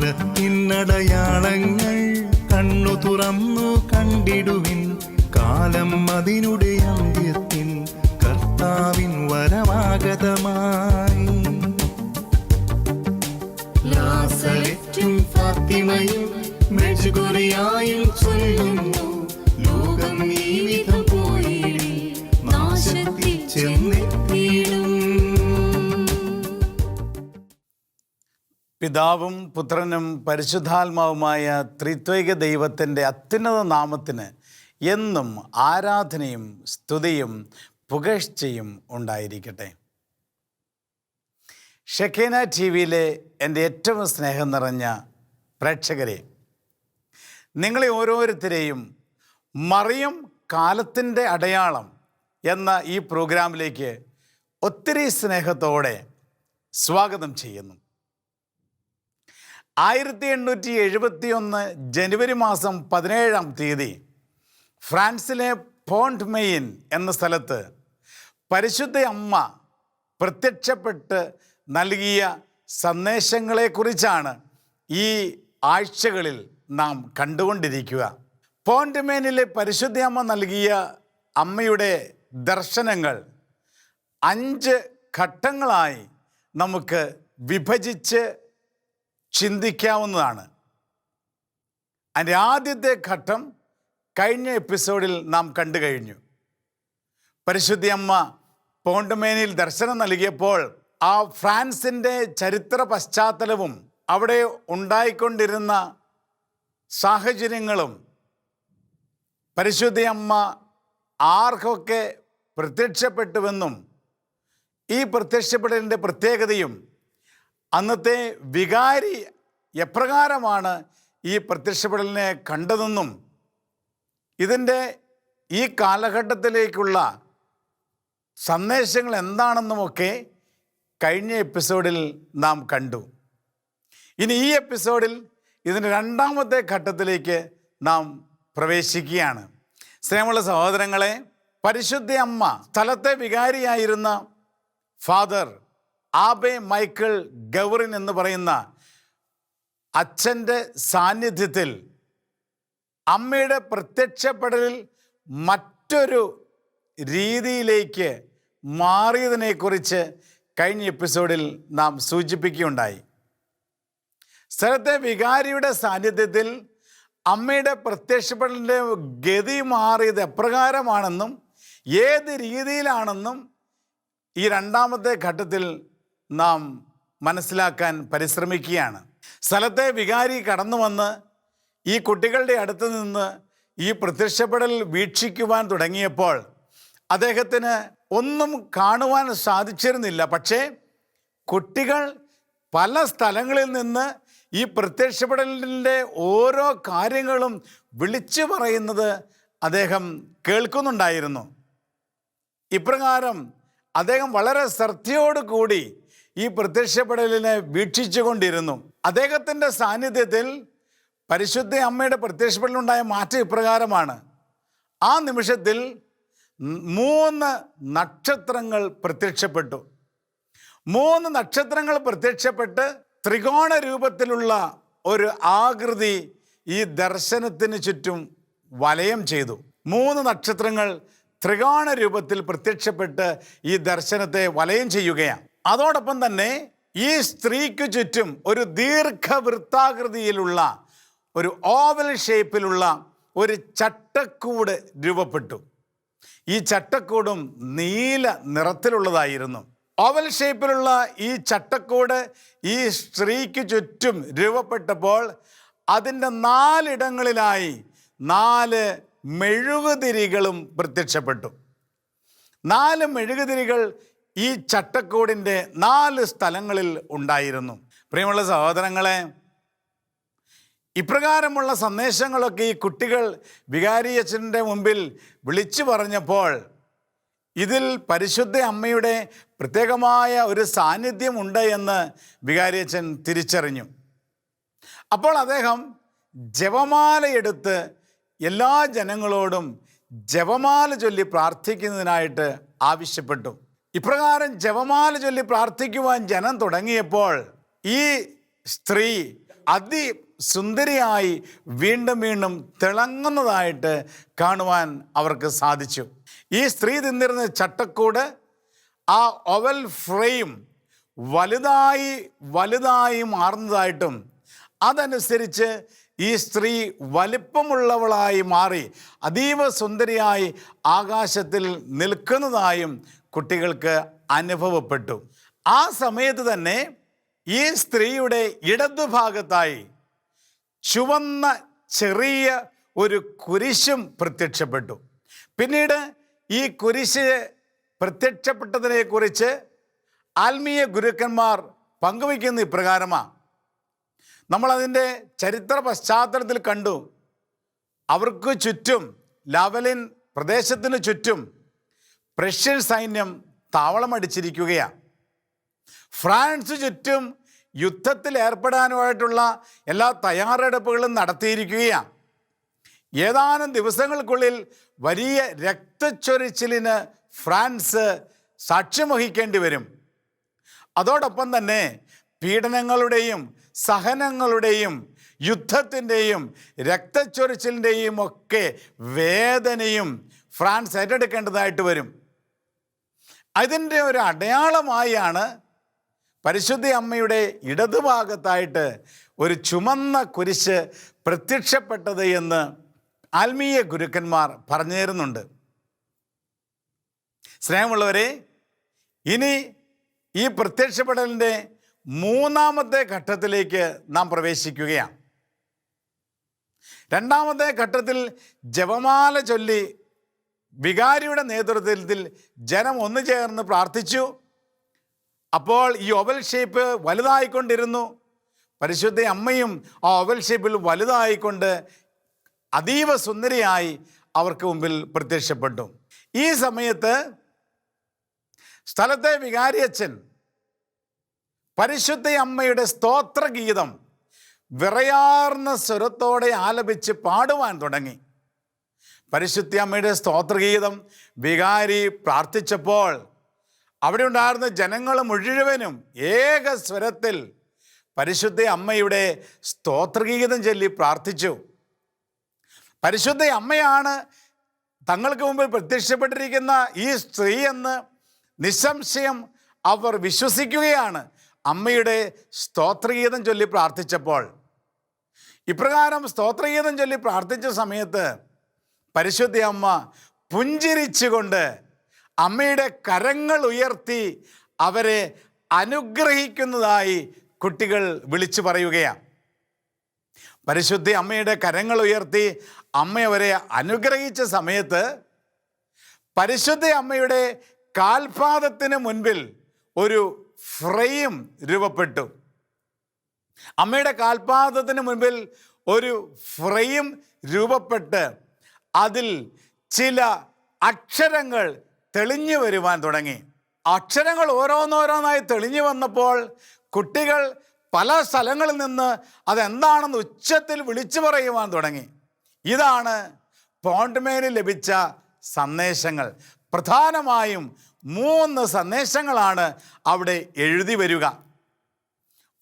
കാലത്തിനടയാളങ്ങൾ കണ്ണു തുറന്നു കണ്ടിടുവിൻ കാലം അതിനുടെ അന്ത്യത്തിൻ കർത്താവിൻ വരമാഗതമായി ഫാത്തിമയും ചൊല്ലുന്നു. ലോകം ഈ പിതാവും പുത്രനും പരിശുദ്ധാത്മാവുമായ ത്രിത്വൈക ദൈവത്തിന്റെ അത്യുന്നത നാമത്തിന് എന്നും ആരാധനയും സ്തുതിയും പുകഴ്ചയും ഉണ്ടായിരിക്കട്ടെ. ഷെക്കേന ടി വിയിലെ എന്റെ ഏറ്റവും സ്നേഹം നിറഞ്ഞ പ്രേക്ഷകരെ നിങ്ങളെ ഓരോരുത്തരെയും മറിയം കാലത്തിന്റെ അടയാളം എന്ന ഈ പ്രോഗ്രാമിലേക്ക് ഒത്തിരി സ്നേഹത്തോടെ സ്വാഗതം ചെയ്യുന്നു. ആയിരത്തി എണ്ണൂറ്റി എഴുപത്തി ഒന്ന് ജനുവരി മാസം പതിനേഴാം തീയതി ഫ്രാൻസിലെ പോണ്ട് മെയിൻ എന്ന സ്ഥലത്ത് പരിശുദ്ധ അമ്മ പ്രത്യക്ഷപ്പെട്ട് നൽകിയ സന്ദേശങ്ങളെക്കുറിച്ചാണ് ഈ ആഴ്ചകളിൽ നാം കണ്ടുകൊണ്ടിരിക്കുക. പോണ്ട് മെയിനിലെ പരിശുദ്ധ അമ്മ നൽകിയ അമ്മയുടെ ദർശനങ്ങൾ അഞ്ച് ഘട്ടങ്ങളായി നമുക്ക് വിഭജിച്ച് ചിന്തിക്കാവുന്നതാണ്. അതിന്റെ ആദ്യത്തെ ഘട്ടം കഴിഞ്ഞ എപ്പിസോഡിൽ നാം കണ്ടു കഴിഞ്ഞു. പരിശുദ്ധിയമ്മ പോണ്ടമേനിൽ ദർശനം നൽകിയപ്പോൾ ആ ഫ്രാൻസിന്റെ ചരിത്ര പശ്ചാത്തലവും അവിടെ ഉണ്ടായിക്കൊണ്ടിരുന്ന സാഹചര്യങ്ങളും പരിശുദ്ധി അമ്മ ആർക്കൊക്കെ പ്രത്യക്ഷപ്പെട്ടുവെന്നും ഈ പ്രത്യക്ഷപ്പെടലിന്റെ പ്രത്യേകതയും അന്നത്തെ വികാരി എപ്രകാരമാണ് ഈ പ്രത്യക്ഷപ്പെടലിനെ കണ്ടതെന്നും ഇതിന്റെ ഈ കാലഘട്ടത്തിലേക്കുള്ള സന്ദേശങ്ങൾ എന്താണെന്നുമൊക്കെ കഴിഞ്ഞ എപ്പിസോഡിൽ നാം കണ്ടു. ഇനി ഈ എപ്പിസോഡിൽ ഇതിന്റെ രണ്ടാമത്തെ ഘട്ടത്തിലേക്ക് നാം പ്രവേശിക്കുകയാണ്. സ്നേഹമുള്ള സഹോദരങ്ങളെ പരിശുദ്ധ അമ്മ സ്ഥലത്തെ വികാരിയായിരുന്ന ഫാദർ ആബെ മൈക്കിൾ ഗവറിൻ എന്ന് പറയുന്ന അച്ഛന്റെ സാന്നിധ്യത്തിൽ അമ്മയുടെ പ്രത്യക്ഷപ്പെടലിൽ മറ്റൊരു രീതിയിലേക്ക് മാറിയതിനെക്കുറിച്ച് കഴിഞ്ഞ എപ്പിസോഡിൽ നാം സൂചിപ്പിക്കുകയുണ്ടായി. സ്ഥലത്തെ വികാരിയുടെ സാന്നിധ്യത്തിൽ അമ്മയുടെ പ്രത്യക്ഷപ്പെടലിന്റെ ഗതി മാറിയത് എപ്രകാരമാണെന്നും ഏത് രീതിയിലാണെന്നും ഈ രണ്ടാമത്തെ ഘട്ടത്തിൽ നാം മനസ്സിലാക്കാൻ പരിശ്രമിക്കുകയാണ്. സ്ഥലത്തെ വികാരി കടന്നു വന്ന് ഈ കുട്ടികളുടെ അടുത്ത് നിന്ന് ഈ പ്രത്യക്ഷപ്പെടൽ വീക്ഷിക്കുവാൻ തുടങ്ങിയപ്പോൾ അദ്ദേഹത്തിന് ഒന്നും കാണുവാൻ സാധിച്ചിരുന്നില്ല. പക്ഷേ കുട്ടികൾ പല സ്ഥലങ്ങളിൽ നിന്ന് ഈ പ്രത്യക്ഷപ്പെടലിന്റെ ഓരോ കാര്യങ്ങളും വിളിച്ചു പറയുന്നത് അദ്ദേഹം കേൾക്കുന്നുണ്ടായിരുന്നു. ഇപ്രകാരം അദ്ദേഹം വളരെ ശ്രദ്ധയോട് കൂടി ഈ പ്രത്യക്ഷപ്പെടലിനെ വീക്ഷിച്ചു കൊണ്ടിരുന്നു അദ്ദേഹത്തിന്റെ സാന്നിധ്യത്തിൽ പരിശുദ്ധ അമ്മയുടെ പ്രത്യക്ഷപ്പെടലുണ്ടായ മാറ്റം ഇപ്രകാരമാണ്. ആ നിമിഷത്തിൽ മൂന്ന് നക്ഷത്രങ്ങൾ പ്രത്യക്ഷപ്പെട്ടു. മൂന്ന് നക്ഷത്രങ്ങൾ പ്രത്യക്ഷപ്പെട്ട് ത്രികോണ രൂപത്തിലുള്ള ഒരു ആകൃതി ഈ ദർശനത്തിന് ചുറ്റും വലയം ചെയ്തു. മൂന്ന് നക്ഷത്രങ്ങൾ ത്രികോണ രൂപത്തിൽ പ്രത്യക്ഷപ്പെട്ട് ഈ ദർശനത്തെ വലയം ചെയ്യുകയാണ്. അതോടൊപ്പം തന്നെ ഈ സ്ത്രീക്ക് ചുറ്റും ഒരു ദീർഘവൃത്താകൃതിയിലുള്ള ഒരു ഓവൽ ഷേപ്പിലുള്ള ഒരു ചട്ടക്കൂട് രൂപപ്പെട്ടു. ഈ ചട്ടക്കൂടും നീല നിറത്തിലുള്ളതായിരുന്നു. ഓവൽ ഷേപ്പിലുള്ള ഈ ചട്ടക്കൂട് ഈ സ്ത്രീക്ക് ചുറ്റും രൂപപ്പെട്ടപ്പോൾ അതിന്റെ നാലിടങ്ങളിലായി നാല് മെഴുകുതിരികളും പ്രത്യക്ഷപ്പെട്ടു. നാല് മെഴുകുതിരികൾ ഈ ചട്ടക്കൂടിന്റെ നാല് സ്ഥലങ്ങളിൽ ഉണ്ടായിരുന്നു. പ്രിയമുള്ള സഹോദരങ്ങളെ ഇപ്രകാരമുള്ള സന്ദേശങ്ങളൊക്കെ ഈ കുട്ടികൾ വികാരിയച്ഛന്റെ മുമ്പിൽ വിളിച്ചു പറഞ്ഞപ്പോൾ ഇതിൽ പരിശുദ്ധ അമ്മയുടെ പ്രത്യേകമായ ഒരു സാന്നിധ്യമുണ്ട് എന്ന് വികാരിയച്ഛൻ തിരിച്ചറിഞ്ഞു. അപ്പോൾ അദ്ദേഹം ജപമാലയെടുത്ത് എല്ലാ ജനങ്ങളോടും ജപമാല ചൊല്ലി പ്രാർത്ഥിക്കുന്നതിനായിട്ട് ആവശ്യപ്പെട്ടു. ഇപ്രകാരം ജപമാല ചൊല്ലി പ്രാർത്ഥിക്കുവാൻ ജനം തുടങ്ങിയപ്പോൾ ഈ സ്ത്രീ അതി സുന്ദരിയായി വീണ്ടും വീണ്ടും തിളങ്ങുന്നതായിട്ട് കാണുവാൻ അവർക്ക് സാധിച്ചു. ഈ സ്ത്രീ തിന്നിരുന്ന ചട്ടക്കൂട് ആ ഒവൽ ഫ്രെയിം വലുതായി വലുതായി മാറുന്നതായിട്ടും അതനുസരിച്ച് ഈ സ്ത്രീ വലിപ്പമുള്ളവളായി മാറി അതീവ സുന്ദരിയായി ആകാശത്തിൽ നിൽക്കുന്നതായും കുട്ടികൾക്ക് അനുഭവപ്പെട്ടു. ആ സമയത്ത് തന്നെ ഈ സ്ത്രീയുടെ ഇടതുഭാഗത്തായി ചുവന്ന ചെറിയ ഒരു കുരിശും പ്രത്യക്ഷപ്പെട്ടു. പിന്നീട് ഈ കുരിശ് പ്രത്യക്ഷപ്പെട്ടതിനെക്കുറിച്ച് ആത്മീയ ഗുരുക്കന്മാർ പങ്കുവയ്ക്കുന്ന ഇപ്രകാരമാണ് നമ്മളതിന്റെ ചരിത്ര പശ്ചാത്തലത്തിൽ കണ്ടു. അവർക്ക് ചുറ്റും ലാവലിൻ പ്രദേശത്തിന് ചുറ്റും പ്രഷ്യൻ സൈന്യം താവളമടിച്ചിരിക്കുകയാണ് ഫ്രാൻസ് ചുറ്റും യുദ്ധത്തിൽ ഏർപ്പെടാനുമായിട്ടുള്ള എല്ലാ തയ്യാറെടുപ്പുകളും നടത്തിയിരിക്കുകയാണ് ഏതാനും ദിവസങ്ങൾക്കുള്ളിൽ വലിയ രക്തച്ചൊരിച്ചിലിന് ഫ്രാൻസ് സാക്ഷ്യം വഹിക്കേണ്ടി വരും. അതോടൊപ്പം തന്നെ പീഡനങ്ങളുടെയും സഹനങ്ങളുടെയും യുദ്ധത്തിന്റെയും രക്തച്ചൊരിച്ചിലിന്റെയും ഒക്കെ വേദനയും ഫ്രാൻസ് ഏറ്റെടുക്കേണ്ടതായിട്ട് വരും. അതിന്റെ ഒരു അടയാളമായാണ് പരിശുദ്ധ അമ്മയുടെ ഇടതുഭാഗത്തായിട്ട് ഒരു ചുമന്ന കുരിശ് പ്രത്യക്ഷപ്പെട്ടത് എന്ന് ആത്മീയ ഗുരുക്കന്മാർ പറഞ്ഞു തരുന്നുണ്ട് സ്നേഹമുള്ളവരെ ഇനി ഈ പ്രത്യക്ഷപ്പെടലിന്റെ മൂന്നാമത്തെ ഘട്ടത്തിലേക്ക് നാം പ്രവേശിക്കുകയാണ്. രണ്ടാമത്തെ ഘട്ടത്തിൽ ജപമാല ചൊല്ലി വികാരിയുടെ നേതൃത്വത്തിൽ ജനം ഒന്നു ചേർന്ന് പ്രാർത്ഥിച്ചു. അപ്പോൾ ഈ ഒവൽ ഷേപ്പ് വലുതായിക്കൊണ്ടിരുന്നു. പരിശുദ്ധ അമ്മയും ആ ഒവൽ ഷേപ്പിൽ വലുതായിക്കൊണ്ട് അതീവ സുന്ദരിയായി അവർക്ക് മുമ്പിൽ പ്രത്യക്ഷപ്പെട്ടു. ഈ സമയത്ത് സ്ഥലത്തെ വികാരിയച്ഛൻ പരിശുദ്ധ അമ്മയുടെ സ്തോത്രഗീതം വിറയാർന്ന സ്വരത്തോടെ ആലപിച്ച് പാടുവാൻ തുടങ്ങി. പരിശുദ്ധ സ്തോത്രഗീതം വികാരി പ്രാർത്ഥിച്ചപ്പോൾ അവിടെ ഉണ്ടായിരുന്ന ജനങ്ങൾ മുഴുവനും ഏക സ്വരത്തിൽ പരിശുദ്ധ അമ്മയുടെ സ്തോത്രഗീതം ചൊല്ലി പ്രാർത്ഥിച്ചു. പരിശുദ്ധ അമ്മയാണ് തങ്ങൾക്ക് മുമ്പിൽ പ്രത്യക്ഷപ്പെട്ടിരിക്കുന്ന ഈ സ്ത്രീ എന്ന് നിസ്സംശയം അവർ വിശ്വസിക്കുകയാണ് അമ്മയുടെ സ്തോത്രഗീതം ചൊല്ലി പ്രാർത്ഥിച്ചപ്പോൾ. ഇപ്രകാരം സ്തോത്രഗീതം ചൊല്ലി പ്രാർത്ഥിച്ച സമയത്ത് പരിശുദ്ധ അമ്മ പുഞ്ചിരിച്ചുകൊണ്ട് അമ്മയുടെ കരങ്ങൾ ഉയർത്തി അവരെ അനുഗ്രഹിക്കുന്നതായി കുട്ടികൾ വിളിച്ചു പറയുകയാണ്. പരിശുദ്ധി അമ്മയുടെ കരങ്ങൾ ഉയർത്തി അമ്മ അവരെ അനുഗ്രഹിച്ച സമയത്ത് പരിശുദ്ധ അമ്മയുടെ കാൽപാദത്തിന് മുൻപിൽ ഒരു ഫ്രെയിം രൂപപ്പെട്ടു. അമ്മയുടെ കാൽപാദത്തിന് മുൻപിൽ ഒരു ഫ്രെയിം രൂപപ്പെട്ട് അതിൽ ചില അക്ഷരങ്ങൾ തെളിഞ്ഞു വരുവാൻ തുടങ്ങി. അക്ഷരങ്ങൾ ഓരോന്നോരോന്നായി തെളിഞ്ഞു വന്നപ്പോൾ കുട്ടികൾ പല സ്ഥലങ്ങളിൽ നിന്ന് അതെന്താണെന്ന് ഉച്ചത്തിൽ വിളിച്ചു പറയുവാൻ തുടങ്ങി. ഇതാണ് പോണ്ട്മേന് ലഭിച്ച സന്ദേശങ്ങൾ. പ്രധാനമായും മൂന്ന് സന്ദേശങ്ങളാണ് അവിടെ എഴുതി വരിക.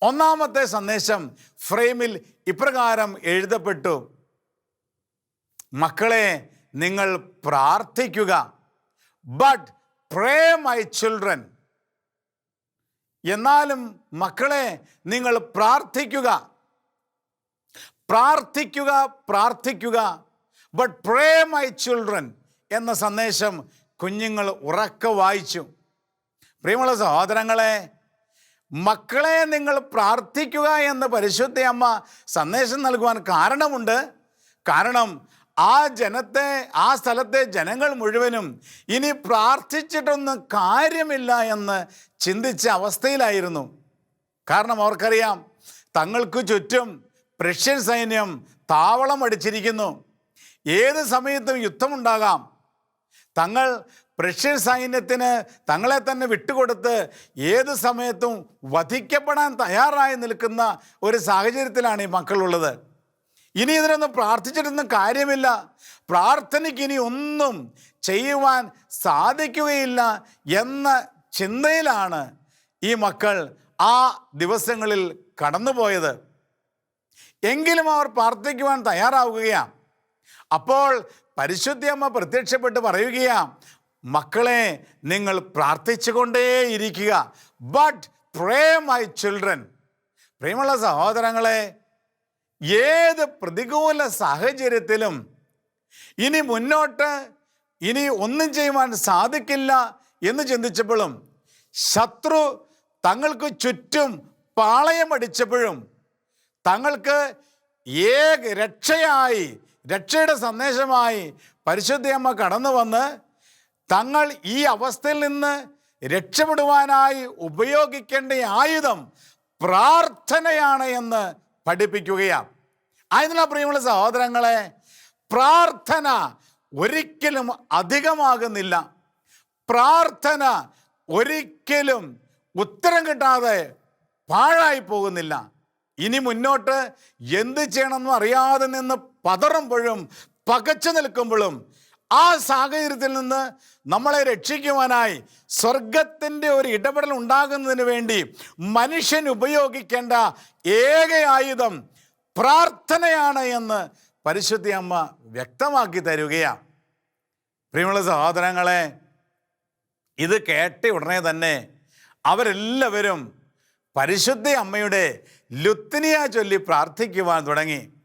ഒന്നാമത്തെ സന്ദേശം ഫ്രെയിമിൽ ഇപ്രകാരം എഴുതപ്പെട്ടു. മക്കളെ നിങ്ങൾ പ്രാർത്ഥിക്കുക. ബട്ട് പ്രേ മൈ ചിൽഡ്രൻ എന്നാലും മക്കളെ നിങ്ങൾ പ്രാർത്ഥിക്കുക. പ്രാർത്ഥിക്കുക പ്രാർത്ഥിക്കുക. ബട്ട് പ്രേ മൈ ചിൽഡ്രൻ എന്ന സന്ദേശം കുഞ്ഞുങ്ങൾ ഉറക്കെ വായിച്ചു. പ്രിയമുള്ള സഹോദരങ്ങളെ മക്കളെ നിങ്ങൾ പ്രാർത്ഥിക്കുക എന്ന് പരിശുദ്ധ അമ്മ സന്ദേശം നൽകുവാൻ കാരണമുണ്ട്. കാരണം ആ ജനത്തെ ആ സ്ഥലത്തെ ജനങ്ങൾ മുഴുവനും ഇനി പ്രാർത്ഥിച്ചിട്ടൊന്നും കാര്യമില്ല എന്ന് ചിന്തിച്ച അവസ്ഥയിലായിരുന്നു. കാരണം അവർക്കറിയാം തങ്ങൾക്ക് ചുറ്റും പ്രഷ്യൻ സൈന്യം താവളം അടിച്ചിരിക്കുന്നു. ഏത് സമയത്തും യുദ്ധമുണ്ടാകാം. തങ്ങൾ പ്രഷ്യൻ സൈന്യത്തിന് തങ്ങളെ തന്നെ വിട്ടുകൊടുത്ത് ഏത് സമയത്തും വധിക്കപ്പെടാൻ തയ്യാറായി നിൽക്കുന്ന ഒരു സാഹചര്യത്തിലാണ് ഈ മക്കളുള്ളത്. ഇനി ഇതിനൊന്നും പ്രാർത്ഥിച്ചിട്ടൊന്നും കാര്യമില്ല. പ്രാർത്ഥനയ്ക്ക് ഇനി ഒന്നും ചെയ്യുവാൻ സാധിക്കുകയില്ല എന്ന ചിന്തയിലാണ് ഈ മക്കൾ ആ ദിവസങ്ങളിൽ കടന്നുപോയത്. എങ്കിലും അവർ പ്രാർത്ഥിക്കുവാൻ തയ്യാറാവുകയാണ്. അപ്പോൾ പരിശുദ്ധിയമ്മ പ്രത്യക്ഷപ്പെട്ട് പറയുകയാണ് മക്കളെ നിങ്ങൾ പ്രാർത്ഥിച്ചുകൊണ്ടേയിരിക്കുക. ബട്ട് പ്രേ മൈ ചിൽഡ്രൻ പ്രിയമുള്ള സഹോദരങ്ങളെ ഏത് പ്രതികൂല സാഹചര്യത്തിലും ഇനി മുന്നോട്ട് ഇനി ഒന്നും ചെയ്യുവാൻ സാധിക്കില്ല എന്ന് ചിന്തിച്ചപ്പോഴും ശത്രു തങ്ങൾക്ക് ചുറ്റും പാളയമടിച്ചപ്പോഴും തങ്ങൾക്ക് ഏക രക്ഷയായി രക്ഷയുടെ സന്ദേശമായി പരിശുദ്ധയമ്മ കടന്നു വന്ന് തങ്ങൾ ഈ അവസ്ഥയിൽ നിന്ന് രക്ഷപ്പെടുവാനായി ഉപയോഗിക്കേണ്ട ആയുധം പ്രാർത്ഥനയാണ് എന്ന് പഠിപ്പിക്കുകയാണ്. ആയതിനാ പ്രിയമുള്ള സഹോദരങ്ങളെ പ്രാർത്ഥന ഒരിക്കലും അധികമാകുന്നില്ല. പ്രാർത്ഥന ഒരിക്കലും ഉത്തരം കിട്ടാതെ പാഴായി പോകുന്നില്ല. ഇനി മുന്നോട്ട് എന്ത് ചെയ്യണമെന്നും അറിയാതെ നിന്ന് പതറുമ്പോഴും പകച്ചു നിൽക്കുമ്പോഴും ആ സാഹചര്യത്തിൽ നിന്ന് നമ്മളെ രക്ഷിക്കുവാനായി സ്വർഗത്തിന്റെ ഒരു ഇടപെടൽ ഉണ്ടാകുന്നതിന് വേണ്ടി മനുഷ്യൻ ഉപയോഗിക്കേണ്ട ഏക ആയുധം പ്രാർത്ഥനയാണ് എന്ന് പരിശുദ്ധി അമ്മ വ്യക്തമാക്കി തരികയാണ്. പ്രിയമുള്ള സഹോദരങ്ങളെ ഇത് കേട്ട ഉടനെ തന്നെ അവരെല്ലാവരും പരിശുദ്ധ അമ്മയുടെ ലുത്തിനിയ ചൊല്ലി പ്രാർത്ഥിക്കുവാൻ തുടങ്ങി.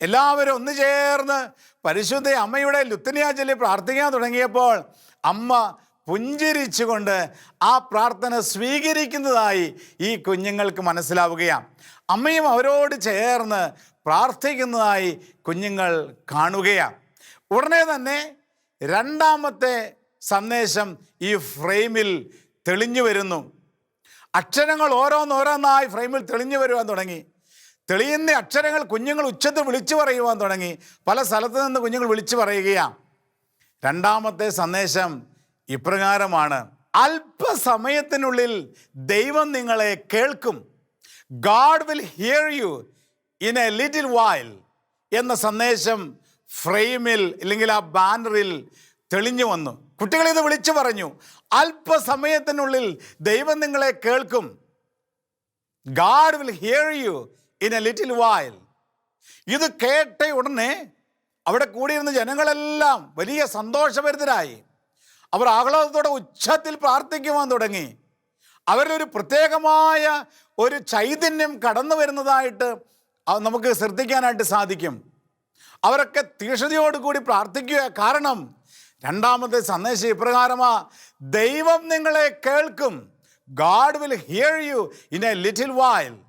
എല്ലാവരും ഒന്ന് ചേർന്ന് പരിശുദ്ധ അമ്മയുടെ ലുത്തിനിയ ചൊല്ലി പ്രാർത്ഥിക്കാൻ തുടങ്ങിയപ്പോൾ അമ്മ പുഞ്ചിരിച്ചുകൊണ്ട് ആ പ്രാർത്ഥന സ്വീകരിക്കുന്നതായി ഈ കുഞ്ഞുങ്ങൾക്ക് മനസ്സിലാവുകയാണ്. അമ്മയും അവരോട് ചേർന്ന് പ്രാർത്ഥിക്കുന്നതായി കുഞ്ഞുങ്ങൾ കാണുകയാണ്. ഉടനെ തന്നെ രണ്ടാമത്തെ സന്ദേശം ഈ ഫ്രെയിമിൽ തെളിഞ്ഞു വരുന്നു. അക്ഷരങ്ങൾ ഓരോന്നോരോന്നായി ഫ്രെയിമിൽ തെളിഞ്ഞു വരുവാൻ തുടങ്ങി. തെളിയുന്ന അക്ഷരങ്ങൾ കുഞ്ഞുങ്ങൾ ഉച്ചത്തിൽ വിളിച്ചു പറയുവാൻ തുടങ്ങി. പല സ്ഥലത്ത് നിന്ന് കുഞ്ഞുങ്ങൾ വിളിച്ചു പറയുകയാണ് രണ്ടാമത്തെ സന്ദേശം ഇപ്രകാരമാണ്. അല്പസമയത്തിനുള്ളിൽ ദൈവം നിങ്ങളെ കേൾക്കും. God will hear you in a little while എന്ന സന്ദേശം ഫ്രെയിമിൽ അല്ലെങ്കിൽ ആ ബാനറിൽ തെളിഞ്ഞു വന്നു. കുട്ടികൾ ഇത് വിളിച്ചു പറഞ്ഞു. അല്പസമയത്തിനുള്ളിൽ ദൈവം നിങ്ങളെ കേൾക്കും. God will hear you in a little while ഇത് കേട്ട ഉടനെ അവിടെ കൂടിയിരുന്ന ജനങ്ങളെല്ലാം വലിയ സന്തോഷഭരിതരായി. അവർ ആഹ്ലാദത്തോടെ ഉച്ചത്തിൽ പ്രാർത്ഥിക്കുവാൻ തുടങ്ങി. അവരിലൊരു പ്രത്യേകമായ ഒരു ചൈതന്യം കടന്നു വരുന്നതായിട്ട് നമുക്ക് ശ്രദ്ധിക്കാനായിട്ട് സാധിക്കും. അവരൊക്കെ തീക്ഷണതയോടുകൂടി പ്രാർത്ഥിക്കുക കാരണം രണ്ടാമത്തെ സന്ദേശം ഇപ്രകാരമാ ദൈവം നിങ്ങളെ കേൾക്കും. God will hear you in a little while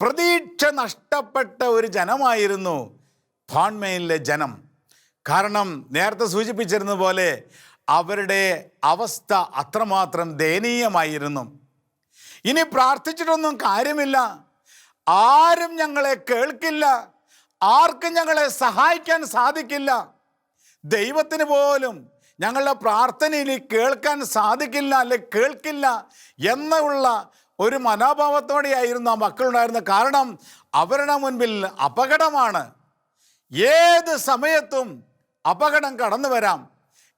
പ്രതീക്ഷ നഷ്ടപ്പെട്ട ഒരു ജനമായിരുന്നു ഫോൺമെയിനിലെ ജനം. കാരണം നേരത്തെ സൂചിപ്പിച്ചിരുന്ന പോലെ അവരുടെ അവസ്ഥ അത്രമാത്രം ദയനീയമായിരുന്നു. ഇനി പ്രാർത്ഥിച്ചിട്ടൊന്നും കാര്യമില്ല. ആരും ഞങ്ങളെ കേൾക്കില്ല. ആർക്കും ഞങ്ങളെ സഹായിക്കാൻ സാധിക്കില്ല. ദൈവത്തിന് പോലും ഞങ്ങളുടെ പ്രാർത്ഥന ഇനി കേൾക്കാൻ സാധിക്കില്ല അല്ലെ കേൾക്കില്ല എന്നുള്ള ഒരു മനോഭാവത്തോടെയായിരുന്നു ആ മക്കളുണ്ടായിരുന്ന കാരണം അവരുടെ മുൻപിൽ അപകടമാണ്. ഏത് സമയത്തും അപകടം കടന്നു വരാം.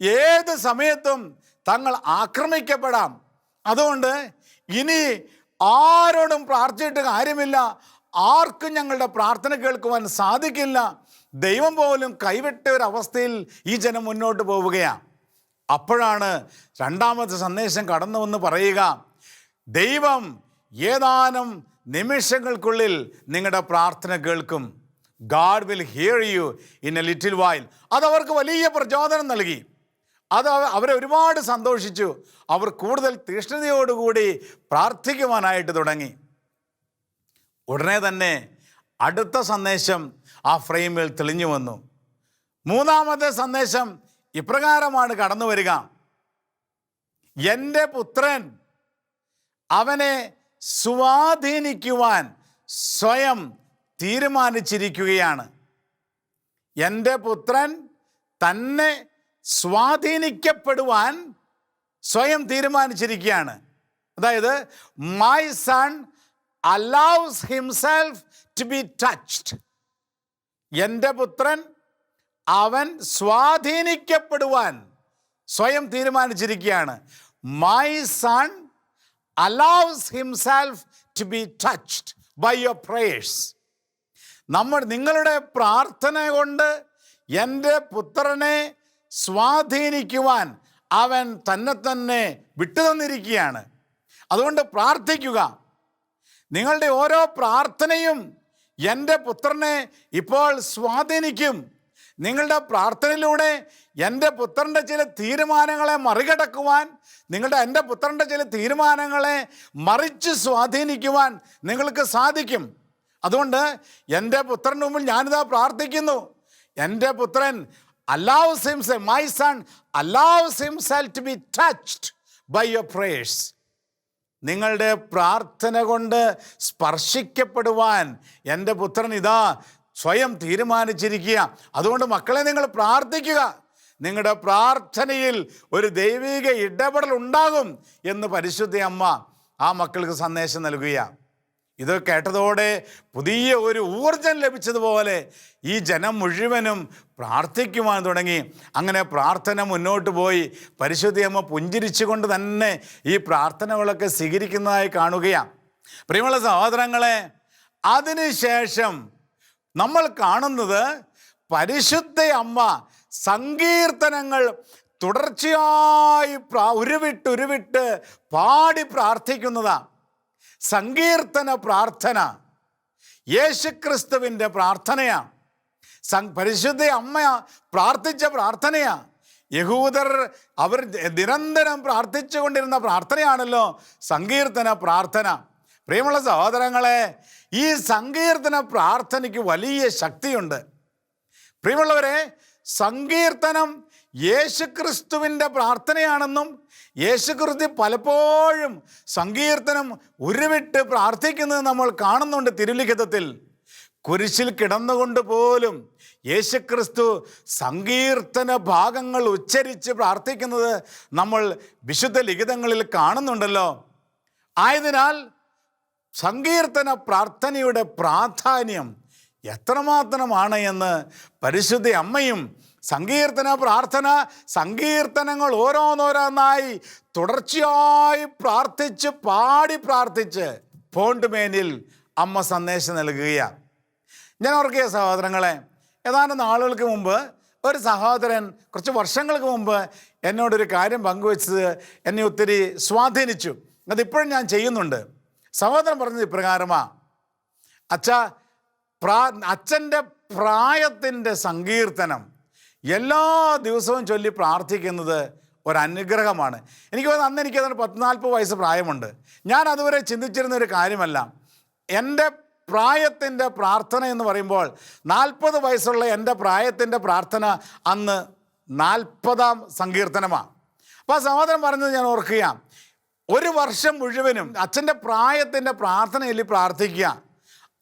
ഏത് സമയത്തും തങ്ങൾ ആക്രമിക്കപ്പെടാം. അതുകൊണ്ട് ഇനി ആരോടും പ്രാർത്ഥിച്ചിട്ട് കാര്യമില്ല. ആർക്കും ഞങ്ങളുടെ പ്രാർത്ഥന കേൾക്കുവാൻ സാധിക്കില്ല. ദൈവം പോലും കൈവിട്ട ഒരവസ്ഥയിൽ ഈ ജനം മുന്നോട്ട് പോവുകയാണ്. അപ്പോഴാണ് രണ്ടാമത്തെ സന്ദേശം കടന്നു വന്ന് പറയുക. ദൈവം ഏതാനും നിമിഷങ്ങൾക്കുള്ളിൽ നിങ്ങളുടെ പ്രാർത്ഥന കേൾക്കും. God will hear you in a little while അത് അവർക്ക് വലിയ പ്രചോദനം നൽകി. അത് അവരെ ഒരുപാട് സന്തോഷിച്ചു. അവർ കൂടുതൽ തീഷ്ണതയോടുകൂടി പ്രാർത്ഥിക്കുവാനായിട്ട് തുടങ്ങി. ഉടനെ തന്നെ അടുത്ത സന്ദേശം ആ ഫ്രെയിമിൽ തെളിഞ്ഞു വന്നു. മൂന്നാമത്തെ സന്ദേശം ഇപ്രകാരമാണ് കടന്നു വരിക എന്റെ പുത്രൻ അവനെ സ്വാധീനിക്കുവാൻ സ്വയം തീരുമാനിച്ചിരിക്കുകയാണ്. എന്റെ പുത്രൻ തന്നെ സ്വാധീനിക്കപ്പെടുവാൻ സ്വയം തീരുമാനിച്ചിരിക്കുകയാണ്. അതായത് my son allows himself to be touched എന്റെ പുത്രൻ അവൻ സ്വാധീനിക്കപ്പെടുവാൻ സ്വയം തീരുമാനിച്ചിരിക്കുകയാണ്. My son allows himself to be touched by your prayers നമ്മൾ നിങ്ങളുടെ പ്രാർത്ഥന കൊണ്ട് എന്റെ പുത്രനെ സ്വാധീനിക്കുവാൻ അവൻ തന്നെ തന്നെ വിട്ടുതന്നിരിക്കുകയാണ് അതുകൊണ്ട് പ്രാർത്ഥിക്കുക. നിങ്ങളുടെ ഓരോ പ്രാർത്ഥനയും എന്റെ പുത്രനെ ഇപ്പോൾ സ്വാധീനിക്കും. നിങ്ങളുടെ പ്രാർത്ഥനയിലൂടെ എന്റെ പുത്രന്റെ ചില തീരുമാനങ്ങളെ മറികടക്കുവാൻ നിങ്ങളുടെ എന്റെ പുത്രന്റെ ചില തീരുമാനങ്ങളെ മറിച്ച് സ്വാധീനിക്കുവാൻ നിങ്ങൾക്ക് സാധിക്കും. അതുകൊണ്ട് എന്റെ പുത്രന്റെ മുമ്പിൽ ഞാനിതാ പ്രാർത്ഥിക്കുന്നു. എന്റെ പുത്രൻ allows himself my son allows himself to be touched by your prayers നിങ്ങളുടെ പ്രാർത്ഥന കൊണ്ട് സ്പർശിക്കപ്പെടുവാൻ എന്റെ പുത്രൻ ഇതാ സ്വയം തീരുമാനിച്ചിരിക്കുക. അതുകൊണ്ട് മക്കളെ നിങ്ങൾ പ്രാർത്ഥിക്കുക. നിങ്ങളുടെ പ്രാർത്ഥനയിൽ ഒരു ദൈവിക ഇടപെടൽ ഉണ്ടാകും എന്ന് പരിശുദ്ധ അമ്മ ആ മക്കൾക്ക് സന്ദേശം നൽകുക. ഇത് കേട്ടതോടെ പുതിയ ഒരു ഊർജം ലഭിച്ചതുപോലെ ഈ ജനം മുഴുവനും പ്രാർത്ഥിക്കുവാൻ തുടങ്ങി. അങ്ങനെ പ്രാർത്ഥന മുന്നോട്ട് പോയി. പരിശുദ്ധിയമ്മ പുഞ്ചിരിച്ചുകൊണ്ട് തന്നെ ഈ പ്രാർത്ഥനകളൊക്കെ സ്വീകരിക്കുന്നതായി കാണുകയാണ്. പ്രിയമുള്ള സഹോദരങ്ങളെ അതിനുശേഷം നമ്മൾ കാണുന്നത് പരിശുദ്ധ അമ്മ സങ്കീർത്തനങ്ങൾ തുടർച്ചയായി പ്രാ ഉരുവിട്ട് ഉരുവിട്ട് പാടി പ്രാർത്ഥിക്കുന്നതാണ് സങ്കീർത്തന പ്രാർത്ഥന. യേശുക്രിസ്തുവിന്റെ പ്രാർത്ഥനയാണ് സ പരിശുദ്ധ അമ്മ പ്രാർത്ഥിച്ച പ്രാർത്ഥനയാ. യഹൂദർ അവർ നിരന്തരം പ്രാർത്ഥിച്ചു കൊണ്ടിരുന്ന പ്രാർത്ഥനയാണല്ലോ സങ്കീർത്തന പ്രാർത്ഥന. പ്രിയമുള്ള സഹോദരങ്ങളെ ഈ സങ്കീർത്തന പ്രാർത്ഥനയ്ക്ക് വലിയ ശക്തിയുണ്ട്. പ്രിയമുള്ളവരെ സങ്കീർത്തനം യേശുക്രിസ്തുവിന്റെ പ്രാർത്ഥനയാണെന്നും യേശുക്രിസ്തു പലപ്പോഴും സങ്കീർത്തനം ഉരുവിട്ട് പ്രാർത്ഥിക്കുന്നത് നമ്മൾ കാണുന്നുണ്ട് തിരുലിഖിതത്തിൽ. കുരിശിൽ കിടന്നുകൊണ്ട് പോലും യേശുക്രിസ്തു സങ്കീർത്തന ഭാഗങ്ങൾ ഉച്ചരിച്ച് പ്രാർത്ഥിക്കുന്നത് നമ്മൾ വിശുദ്ധ ലിഖിതങ്ങളിൽ കാണുന്നുണ്ടല്ലോ. ആയതിനാൽ സങ്കീർത്തന പ്രാർത്ഥനയുടെ പ്രാധാന്യം എത്രമാത്രമാണ് എന്ന് പരിശുദ്ധ അമ്മയും സങ്കീർത്തന പ്രാർത്ഥന സങ്കീർത്തനങ്ങൾ ഓരോന്നോരോന്നായി തുടർച്ചയായി പ്രാർത്ഥിച്ച് പാടി പ്രാർത്ഥിച്ച് ഫോണ്ടുമേനിൽ അമ്മ സന്ദേശം നൽകുകയാണ് ഞാൻ ഓർക്കിയ സഹോദരങ്ങളെ ഏതാനും നാളുകൾക്ക് മുമ്പ് ഒരു സഹോദരൻ കുറച്ച് വർഷങ്ങൾക്ക് മുമ്പ് എന്നോടൊരു കാര്യം പങ്കുവച്ചത് എന്നെ ഒത്തിരി സ്വാധീനിച്ചു. അതിപ്പോഴും ഞാൻ ചെയ്യുന്നുണ്ട്. സഹോദരൻ പറഞ്ഞത് ഇപ്രകാരമാ. അച്ഛ പ്രാ അച്ഛന്റെ പ്രായത്തിന്റെ സങ്കീർത്തനം എല്ലാ ദിവസവും ചൊല്ലി പ്രാർത്ഥിക്കുന്നത് ഒരനുഗ്രഹമാണ്. എനിക്ക് തോന്നുന്നു അന്ന് എനിക്ക് അതിന് പത്ത് നാൽപ്പത് വയസ്സ് പ്രായമുണ്ട്. ഞാൻ അതുവരെ ചിന്തിച്ചിരുന്ന ഒരു കാര്യമല്ല. എന്റെ പ്രായത്തിന്റെ പ്രാർത്ഥന എന്ന് പറയുമ്പോൾ നാൽപ്പത് വയസ്സുള്ള എന്റെ പ്രായത്തിന്റെ പ്രാർത്ഥന അന്ന് നാൽപ്പതാം സങ്കീർത്തനമാണ് അപ്പോൾ ആ സഹോദരൻ പറഞ്ഞത് ഞാൻ ഓർക്കുക ഒരു വർഷം മുഴുവനും അച്ഛന്റെ പ്രായത്തിന്റെ പ്രാർത്ഥനയിൽ പ്രാർത്ഥിക്കുക.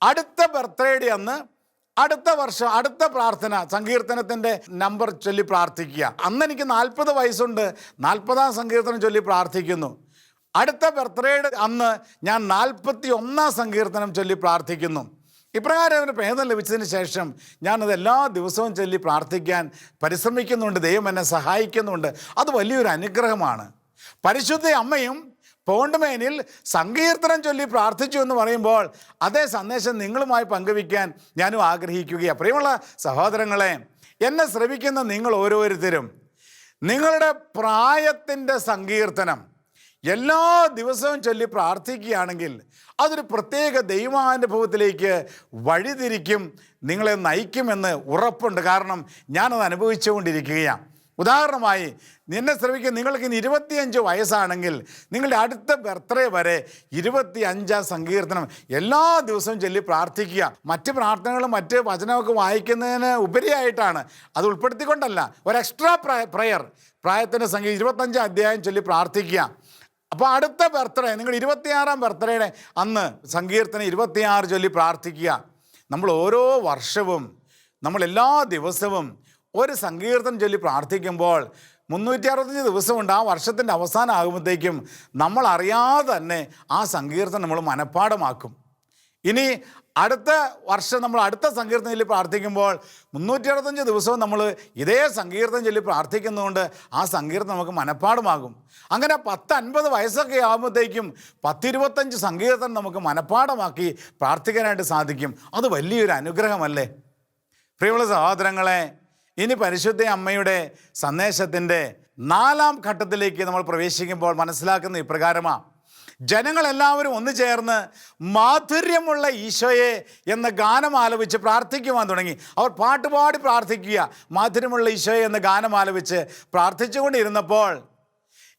അടുത്ത ബർത്ത്ഡേയുടെ അന്ന് അടുത്ത വർഷം അടുത്ത പ്രാർത്ഥന സങ്കീർത്തനത്തിന്റെ നമ്പർ ചൊല്ലി പ്രാർത്ഥിക്കുക. അന്ന് എനിക്ക് നാൽപ്പത് വയസ്സുണ്ട്. നാൽപ്പതാം സങ്കീർത്തനം ചൊല്ലി പ്രാർത്ഥിക്കുന്നു. അടുത്ത ബർത്ത്ഡേയുടെ അന്ന് ഞാൻ നാൽപ്പത്തി ഒന്നാം സങ്കീർത്തനം ചൊല്ലി പ്രാർത്ഥിക്കുന്നു. ഇപ്രകാരം അവന് ഭേദം ലഭിച്ചതിന് ശേഷം ഞാനത് എല്ലാ ദിവസവും ചൊല്ലി പ്രാർത്ഥിക്കാൻ പരിശ്രമിക്കുന്നുണ്ട്. ദൈവം എന്നെ സഹായിക്കുന്നുണ്ട്. അത് വലിയൊരു അനുഗ്രഹമാണ്. പരിശുദ്ധ അമ്മയും പോണ്ടുമേനിൽ സങ്കീർത്തനം ചൊല്ലി പ്രാർത്ഥിച്ചു എന്ന് പറയുമ്പോൾ അതേ സന്ദേശം നിങ്ങളുമായി പങ്കുവയ്ക്കാൻ ഞാനും ആഗ്രഹിക്കുകയാണ് പ്രിയമുള്ള സഹോദരങ്ങളെ എന്നെ ശ്രമിക്കുന്ന നിങ്ങൾ ഓരോരുത്തരും നിങ്ങളുടെ പ്രായത്തിന്റെ സങ്കീർത്തനം എല്ലാ ദിവസവും ചൊല്ലി പ്രാർത്ഥിക്കുകയാണെങ്കിൽ അതൊരു പ്രത്യേക ദൈവാനുഭവത്തിലേക്ക് വഴിതിരിക്കും നിങ്ങളെ നയിക്കുമെന്ന് ഉറപ്പുണ്ട്. കാരണം ഞാനത് അനുഭവിച്ചുകൊണ്ടിരിക്കുകയാണ് ഉദാഹരണമായി നിന്നെ ശ്രമിക്കുക നിങ്ങൾക്ക് ഇനി ഇരുപത്തിയഞ്ച് വയസ്സാണെങ്കിൽ നിങ്ങളുടെ അടുത്ത ബർത്ത്ഡേ വരെ ഇരുപത്തി അഞ്ചാം സങ്കീർത്തനം എല്ലാ ദിവസവും ചൊല്ലി പ്രാർത്ഥിക്കുക. മറ്റ് പ്രാർത്ഥനകളും മറ്റ് വചനമൊക്കെ വായിക്കുന്നതിന് ഉപരിയായിട്ടാണ്. അത് ഉൾപ്പെടുത്തിക്കൊണ്ടല്ല. ഒരു എക്സ്ട്രാ പ്രയർ പ്രായത്തിന്റെ സംഖ്യ ഇരുപത്തഞ്ച് അധ്യായം ചൊല്ലി പ്രാർത്ഥിക്കുക. അപ്പോൾ അടുത്ത ബർത്ത്ഡേ നിങ്ങൾ ഇരുപത്തിയാറാം ബർത്ത്ഡേയുടെ അന്ന് സങ്കീർത്തനം ഇരുപത്തിയാറ് ചൊല്ലി പ്രാർത്ഥിക്കുക. നമ്മൾ ഓരോ വർഷവും നമ്മൾ എല്ലാ ദിവസവും ഒരു സങ്കീർത്തനം ചൊല്ലി പ്രാർത്ഥിക്കുമ്പോൾ മുന്നൂറ്റി അറുപത്തഞ്ച് ദിവസമുണ്ട്. ആ വർഷത്തിന്റെ അവസാനം ആകുമ്പോഴത്തേക്കും നമ്മൾ അറിയാതെ തന്നെ ആ സങ്കീർത്തനം നമ്മൾ മനഃപ്പാടമാക്കും ഇനി അടുത്ത വർഷം നമ്മൾ അടുത്ത സങ്കീർത്തനം ചൊല്ലി പ്രാർത്ഥിക്കുമ്പോൾ മുന്നൂറ്റി അറുപത്തഞ്ച് ദിവസവും നമ്മൾ ഇതേ സങ്കീർത്തനം ചൊല്ലി പ്രാർത്ഥിക്കുന്നതുകൊണ്ട് ആ സങ്കീർത്തനം നമുക്ക് മനഃപ്പാടമാകും അങ്ങനെ പത്ത് അൻപത് വയസ്സൊക്കെ ആകുമ്പോഴത്തേക്കും പത്തിരുപത്തഞ്ച് സങ്കീർത്തനം നമുക്ക് മനഃപ്പാടമാക്കി പ്രാർത്ഥിക്കാനായിട്ട് സാധിക്കും. അത് വലിയൊരു അനുഗ്രഹമല്ലേ? പ്രിയമുള്ള സഹോദരങ്ങളെ ഇനി പരിശുദ്ധ അമ്മയുടെ സന്ദേശത്തിന്റെ നാലാം ഘട്ടത്തിലേക്ക് നമ്മൾ പ്രവേശിക്കുമ്പോൾ മനസ്സിലാക്കുന്ന ഇപ്രകാരമാണ് ജനങ്ങളെല്ലാവരും ഒന്നു ചേർന്ന് മാധുര്യമുള്ള ഈശോയെ എന്ന ഗാനം ആലപിച്ച് പ്രാർത്ഥിക്കുവാൻ തുടങ്ങി. അവർ പാട്ടുപാടി പ്രാർത്ഥിക്കുക. മാധുര്യമുള്ള ഈശോയെ എന്ന ഗാനം ആലപിച്ച് പ്രാർത്ഥിച്ചുകൊണ്ടിരുന്നപ്പോൾ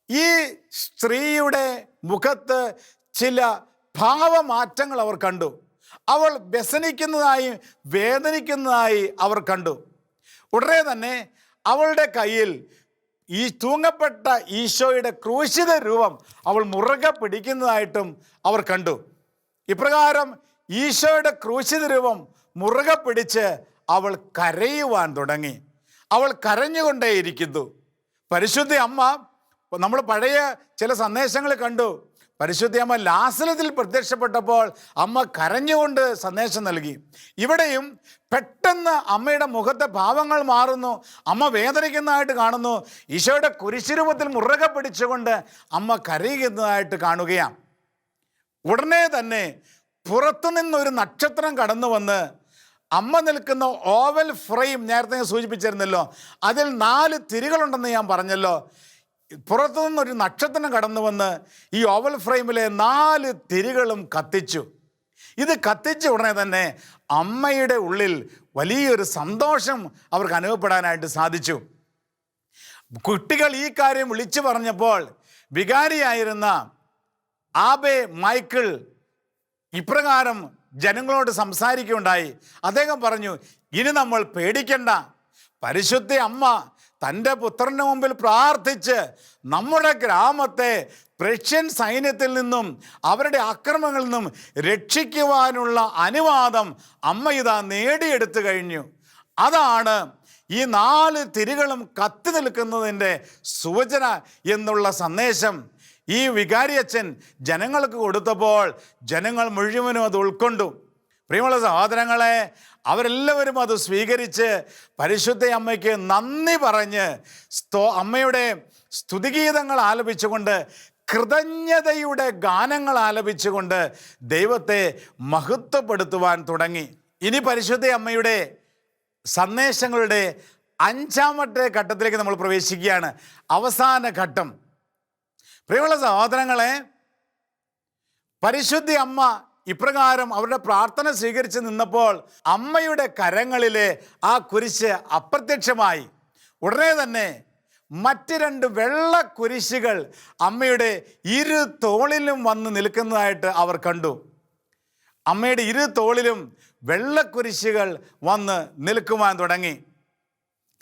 ഈ സ്ത്രീയുടെ മുഖത്ത് ചില ഭാവമാറ്റങ്ങൾ അവർ കണ്ടു. അവൾ വ്യസനിക്കുന്നതായി വേദനിക്കുന്നതായി അവർ കണ്ടു. ഉടനെ തന്നെ അവളുടെ കയ്യിൽ ഈ തൂങ്ങപ്പെട്ട ഈശോയുടെ ക്രൂശിത രൂപം അവൾ മുറുകെ പിടിക്കുന്നതായിട്ടും അവർ കണ്ടു. ഇപ്രകാരം ഈശോയുടെ ക്രൂശിത രൂപം മുറുകെ പിടിച്ച് അവൾ കരയുവാൻ തുടങ്ങി. അവൾ കരഞ്ഞുകൊണ്ടേയിരിക്കുന്നു. പരിശുദ്ധി അമ്മ നമ്മൾ പഴയ ചില സന്ദേശങ്ങൾ കണ്ടു. പരിശുദ്ധ അമ്മ ലാസനത്തിൽ പ്രത്യക്ഷപ്പെട്ടപ്പോൾ അമ്മ കരഞ്ഞുകൊണ്ട് സന്ദേശം നൽകി. ഇവിടെയും പെട്ടെന്ന് അമ്മയുടെ മുഖത്തെ ഭാവങ്ങൾ മാറുന്നു. അമ്മ വേദനിക്കുന്നതായിട്ട് കാണുന്നു. ഈശോയുടെ കുരിശുരൂപത്തിൽ മുറുകെ പിടിച്ചുകൊണ്ട് അമ്മ കരയുന്നതായിട്ട് കാണുകയാണ്. ഉടനെ തന്നെ പുറത്തുനിന്നൊരു നക്ഷത്രം കടന്നു വന്ന് അമ്മ നിൽക്കുന്ന ഓവൽ ഫ്രെയിം നേരത്തെ ഞാൻ സൂചിപ്പിച്ചിരുന്നല്ലോ. അതിൽ നാല് തിരികളുണ്ടെന്ന് ഞാൻ പറഞ്ഞല്ലോ. പുറത്തുനിന്നൊരു നക്ഷത്രം കടന്നു വന്ന് ഈ ഓവൽ ഫ്രെയിമിലെ നാല് തിരികളും കത്തിച്ചു. ഇത് കത്തിച്ച ഉടനെ തന്നെ അമ്മയുടെ ഉള്ളിൽ വലിയൊരു സന്തോഷം അവർക്ക് അനുഭവപ്പെടാനായിട്ട് സാധിച്ചു. കുട്ടികൾ ഈ കാര്യം വിളിച്ചു പറഞ്ഞപ്പോൾ വികാരിയായിരുന്ന ആബെ മൈക്കിൾ ഇപ്രകാരം ജനങ്ങളോട് സംസാരിക്കുകയുണ്ടായി. അദ്ദേഹം പറഞ്ഞു ഇനി നമ്മൾ പേടിക്കണ്ട. പരിശുദ്ധ അമ്മ തന്റെ പുത്രന് മുമ്പിൽ പ്രാർത്ഥിച്ച് നമ്മുടെ ഗ്രാമത്തെ പ്രഷ്യൻ സൈന്യത്തിൽ നിന്നും അവരുടെ അക്രമങ്ങളിൽ നിന്നും രക്ഷിക്കുവാനുള്ള അനുവാദം അമ്മ ഇതാ നേടിയെടുത്തു കഴിഞ്ഞു. അതാണ് ഈ നാല് തിരികളും കത്തി നിൽക്കുന്നതിന്റെ സൂചന എന്നുള്ള സന്ദേശം. ഈ വികാരിയച്ഛൻ ജനങ്ങൾക്ക് കൊടുത്തപ്പോൾ ജനങ്ങൾ മുഴുവനും അത് ഉൾക്കൊണ്ടു. പ്രിയമുള്ള സഹോദരങ്ങളെ അവരെല്ലാവരും അത് സ്വീകരിച്ച് പരിശുദ്ധ അമ്മയ്ക്ക് നന്ദി പറഞ്ഞ് സ്തോ അമ്മയുടെ സ്തുതിഗീതങ്ങൾ ആലപിച്ചുകൊണ്ട് കൃതജ്ഞതയുടെ ഗാനങ്ങൾ ആലപിച്ചുകൊണ്ട് ദൈവത്തെ മഹത്വപ്പെടുത്തുവാൻ തുടങ്ങി. ഇനി പരിശുദ്ധ അമ്മയുടെ സന്ദേശങ്ങളുടെ അഞ്ചാമത്തെ ഘട്ടത്തിലേക്ക് നമ്മൾ പ്രവേശിക്കുകയാണ്. അവസാന ഘട്ടം. പ്രിയമുള്ള സഹോദരങ്ങളെ പരിശുദ്ധി അമ്മ ഇപ്രകാരം അവരുടെ പ്രാർത്ഥന സ്വീകരിച്ച് നിന്നപ്പോൾ അമ്മയുടെ കരങ്ങളിലെ ആ കുരിശ് അപ്രത്യക്ഷമായി. ഉടനെ തന്നെ മറ്റ് രണ്ട് വെള്ള കുരിശുകൾ അമ്മയുടെ ഇരു തോളിലും വന്ന് നിൽക്കുന്നതായിട്ട് അവർ കണ്ടു. അമ്മയുടെ ഇരു തോളിലും വെള്ള കുരിശുകൾ വന്ന് നിൽക്കുവാൻ തുടങ്ങി.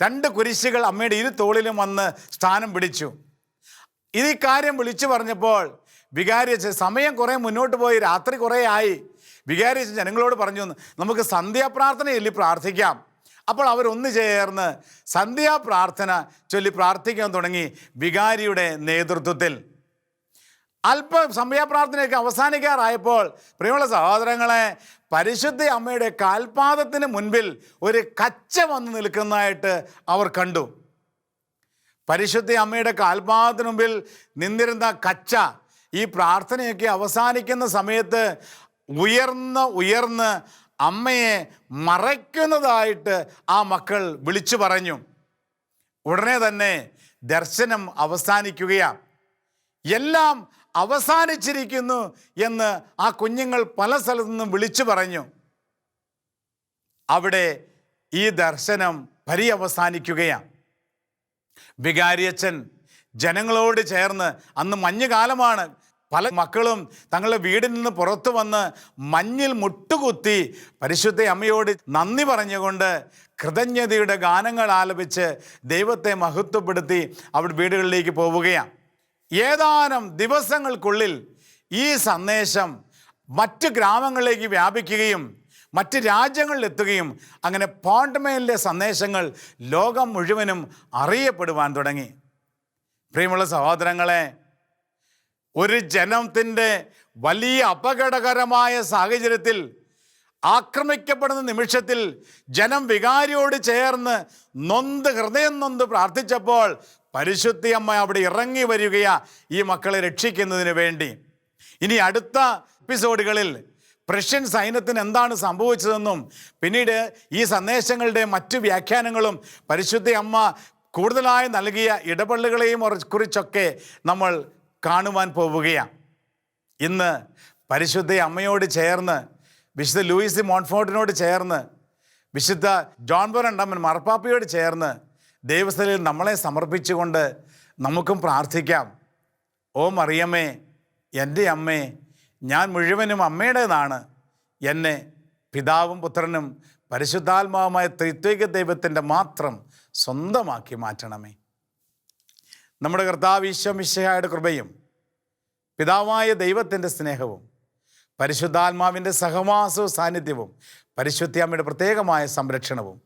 രണ്ട് കുരിശുകൾ അമ്മയുടെ ഇരു തോളിലും വന്ന് സ്ഥാനം പിടിച്ചു. ഇത് കാര്യം വിളിച്ചു പറഞ്ഞപ്പോൾ വികാരിയച്ഛൻ സമയം കുറേ മുന്നോട്ട് പോയി രാത്രി കുറേ ആയി. വികാരിച്ച് ജനങ്ങളോട് പറഞ്ഞു നമുക്ക് സന്ധ്യാപ്രാർത്ഥന ചൊല്ലി പ്രാർത്ഥിക്കാം? അപ്പോൾ അവരൊന്നു ചേർന്ന് സന്ധ്യാപ്രാർത്ഥന ചൊല്ലി പ്രാർത്ഥിക്കാൻ തുടങ്ങി വികാരിയുടെ നേതൃത്വത്തിൽ. അല്പം സമയപ്രാർത്ഥനയൊക്കെ അവസാനിക്കാറായപ്പോൾ പ്രിയമുള്ള സഹോദരങ്ങളെ പരിശുദ്ധ അമ്മയുടെ കാൽപാദത്തിന് മുൻപിൽ ഒരു കച്ച വന്ന് നിൽക്കുന്നതായിട്ട് അവർ കണ്ടു. പരിശുദ്ധ അമ്മയുടെ കാൽപാദത്തിന് മുമ്പിൽ നിന്നിരുന്ന കച്ച ഈ പ്രാർത്ഥനയൊക്കെ അവസാനിക്കുന്ന സമയത്ത് ഉയർന്ന് ഉയർന്ന് അമ്മയെ മറയ്ക്കുന്നതായിട്ട് ആ മക്കൾ വിളിച്ചു പറഞ്ഞു. ഉടനെ തന്നെ ദർശനം അവസാനിക്കുകയാണ് എല്ലാം അവസാനിച്ചിരിക്കുന്നു എന്ന് ആ കുഞ്ഞുങ്ങൾ പല സ്ഥലത്തു നിന്നും വിളിച്ചു പറഞ്ഞു. അവിടെ ഈ ദർശനം പര്യവസാനിക്കുകയാണ് വികാരിയച്ഛൻ ജനങ്ങളോട് ചേർന്ന് അന്ന് മഞ്ഞുകാലമാണ് പല മക്കളും തങ്ങളുടെ വീടിൽ നിന്ന് പുറത്തു വന്ന് മഞ്ഞിൽ മുട്ടുകുത്തി പരിശുദ്ധ അമ്മയോട് നന്ദി പറഞ്ഞുകൊണ്ട് കൃതജ്ഞതയുടെ ഗാനങ്ങൾ ആലപിച്ച് ദൈവത്തെ മഹത്വപ്പെടുത്തി അവിടെ വീടുകളിലേക്ക് പോവുകയാണ്. ഏതാനും ദിവസങ്ങൾക്കുള്ളിൽ ഈ സന്ദേശം മറ്റ് ഗ്രാമങ്ങളിലേക്ക് വ്യാപിക്കുകയും മറ്റ് രാജ്യങ്ങളിലെത്തുകയും അങ്ങനെ പോണ്ടമേലിലെ സന്ദേശങ്ങൾ ലോകം മുഴുവനും അറിയപ്പെടുവാൻ തുടങ്ങി. പ്രിയമുള്ള സഹോദരങ്ങളെ ഒരു ജനത്തിന്റെ വലിയ അപകടകരമായ സാഹചര്യത്തിൽ ആക്രമിക്കപ്പെടുന്ന നിമിഷത്തിൽ ജനം വികാരിയോട് ചേർന്ന് നൊന്ത് ഹൃദയം നൊന്ത് പ്രാർത്ഥിച്ചപ്പോൾ പരിശുദ്ധി അമ്മ അവിടെ ഇറങ്ങി വരികയാ ഈ മക്കളെ രക്ഷിക്കുന്നതിന് വേണ്ടി. ഇനി അടുത്ത എപ്പിസോഡുകളിൽ പ്രഷ്യൻ സൈന്യത്തിന് എന്താണ് സംഭവിച്ചതെന്നും പിന്നീട് ഈ സന്ദേശങ്ങളുടെ മറ്റു വ്യാഖ്യാനങ്ങളും പരിശുദ്ധി അമ്മ കൂടുതലായി നൽകിയ ഇടപെടലുകളെയും കുറിച്ചൊക്കെ നമ്മൾ കാണുവാൻ പോവുകയാണ്. ഇന്ന് പരിശുദ്ധ അമ്മയോട് ചേർന്ന് വിശുദ്ധ ലൂയിസ് മോൺഫോർട്ടിനോട് ചേർന്ന് വിശുദ്ധ ജോൺ ബോറണ്ടമ്മൻ മറപ്പാപ്പയോട് ചേർന്ന് ദൈവസ്ഥലിൽ നമ്മളെ സമർപ്പിച്ചുകൊണ്ട് നമുക്കും പ്രാർത്ഥിക്കാം. ഓ മറിയമ്മേ എന്റെ അമ്മേ ഞാൻ മുഴുവനും അമ്മയുടേതാണ്. എന്നെ പിതാവും പുത്രനും പരിശുദ്ധാത്മാവുമായ ത്രിത്വിക ദൈവത്തിന്റെ മാത്രം സ്വന്തമാക്കി മാറ്റണമേ. നമ്മുടെ കർത്താവ് ഈശ്വമിശയുടെ കൃപയും പിതാവായ ദൈവത്തിന്റെ സ്നേഹവും പരിശുദ്ധാത്മാവിന്റെ സഹവാസവും സാന്നിധ്യവും പരിശുദ്ധിയമ്മയുടെ പ്രത്യേകമായ സംരക്ഷണവും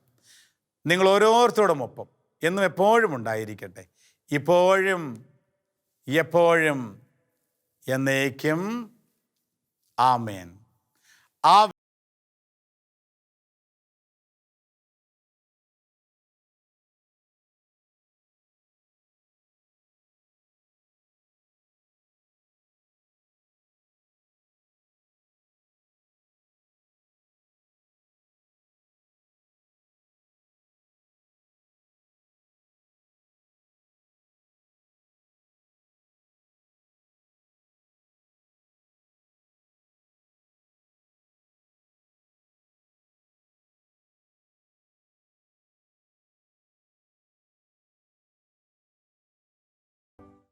നിങ്ങൾ ഓരോരുത്തരോടും ഒപ്പം എന്നും എപ്പോഴും ഉണ്ടായിരിക്കട്ടെ. ഇപ്പോഴും എപ്പോഴും എന്നേക്കും. ആമേൻ. ആ